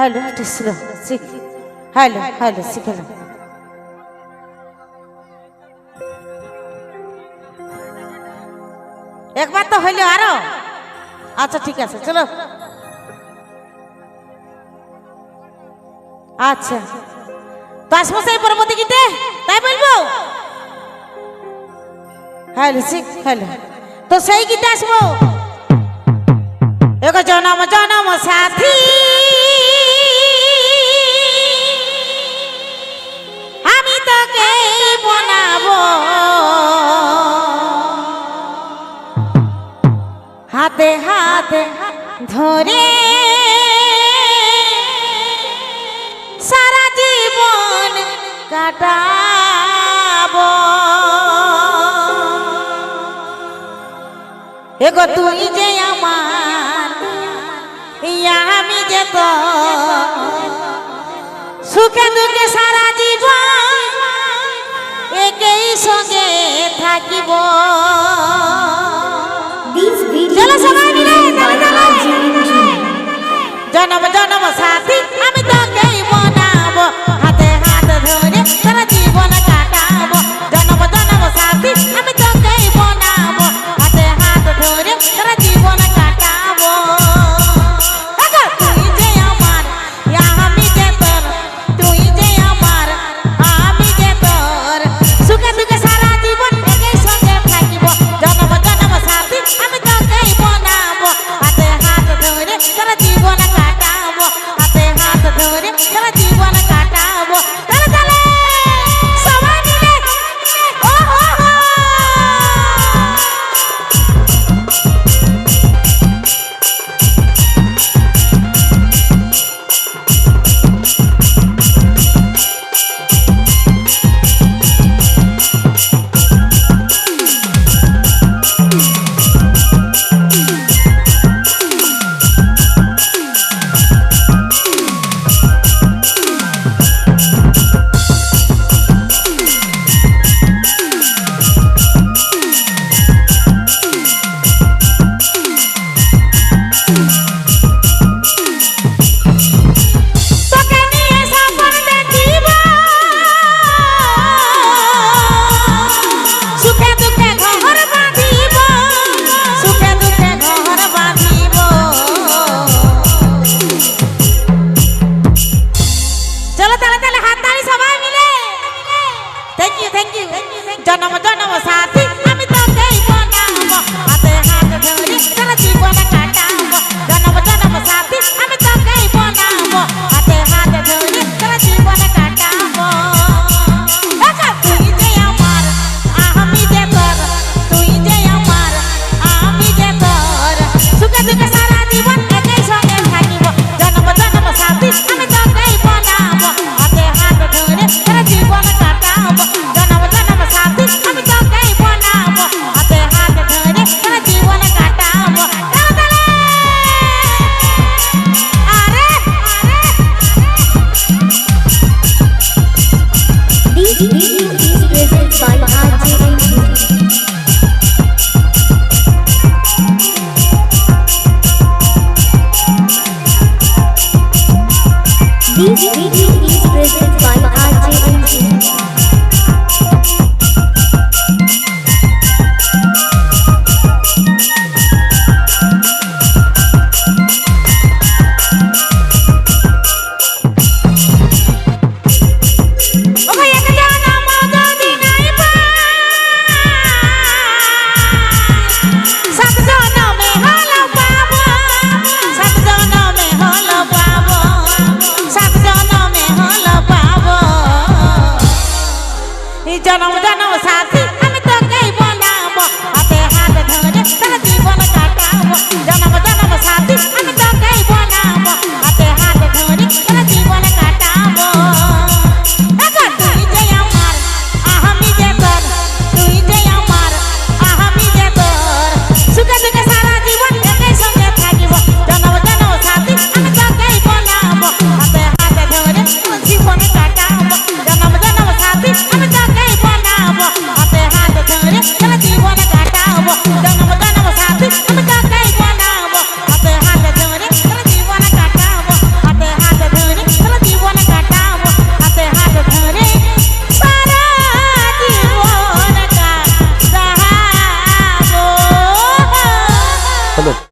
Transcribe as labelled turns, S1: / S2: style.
S1: Hello এটা slow শিখলি hello hello শিখালাম একবার তো হইল আরও। আচ্ছা ঠিক আছে, চলো। আচ্ছা। তো আসব সেই পরবর্তী গীতে, তাই বলব? হ্যালো শিখ হ্যালো। তো সেই গীতে আসব। এক জনম জনম সাথী। হাত ধরে। সারা জীবন কাটাব। এগো তুই যে আমার আমি যে তো। সুখে দুঃখে সারা জীবন একই সঙ্গে থাকিব। চলো সবাই। জনম জনম সাথী Pero eres creativo, ¿no? This
S2: video is presented by
S1: RJMG. জানাও
S3: Galaxy.